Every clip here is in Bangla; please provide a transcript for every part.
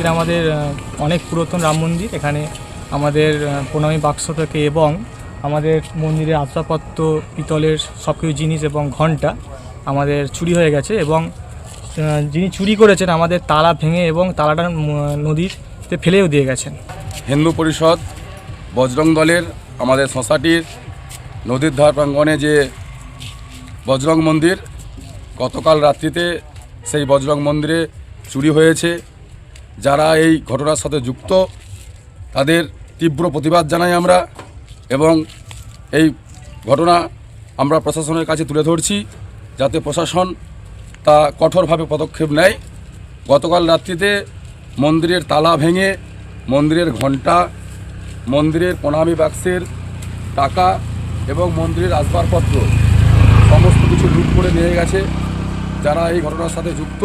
মন্দির আমাদের অনেক পুরাতন রাম মন্দির। এখানে আমাদের প্রণামী বাক্স থেকে এবং আমাদের মন্দিরের আসবাবপত্র পিতলের সব কিছু জিনিস এবং ঘণ্টা আমাদের চুরি হয়ে গেছে এবং যিনি চুরি করেছেন আমাদের তালা ভেঙে এবং তালাটা নদীতে ফেলেও দিয়ে গেছেন। হিন্দু পরিষদ, বজরং দলের আমাদের সোসাইটির নদীর ধার প্রাঙ্গণে যে বজরং মন্দির গতকাল রাত্রিতে সেই বজরং মন্দিরে চুরি হয়েছে যারা এই ঘটনার সাথে যুক্ত, তাদের তীব্র প্রতিবাদ জানাই আমরা এবং এই ঘটনা আমরা প্রশাসনের কাছে তুলে ধরছি যাতে প্রশাসন তা কঠোরভাবে পদক্ষেপ নেয়। গতকাল রাত্রিতে মন্দিরের তালা ভেঙে, মন্দিরের ঘণ্টা, মন্দিরের প্রণামী বাক্সের টাকা এবং মন্দিরের আসবাবপত্র সমস্ত কিছু লুট করে নিয়ে গেছে। যারা এই ঘটনার সাথে যুক্ত,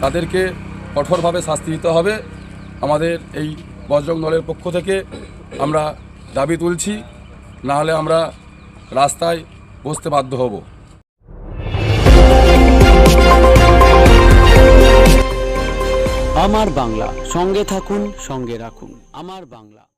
তাদেরকে কঠোরভাবে শাস্তি দিতে হবে। আমাদের এই বজরং দলের পক্ষ থেকে আমরা দাবি তুলছি, না হলে আমরা রাস্তায় বসতে বাধ্য হব। আমার বাংলা, সঙ্গে থাকুন, সঙ্গে রাখুন। আমার বাংলা।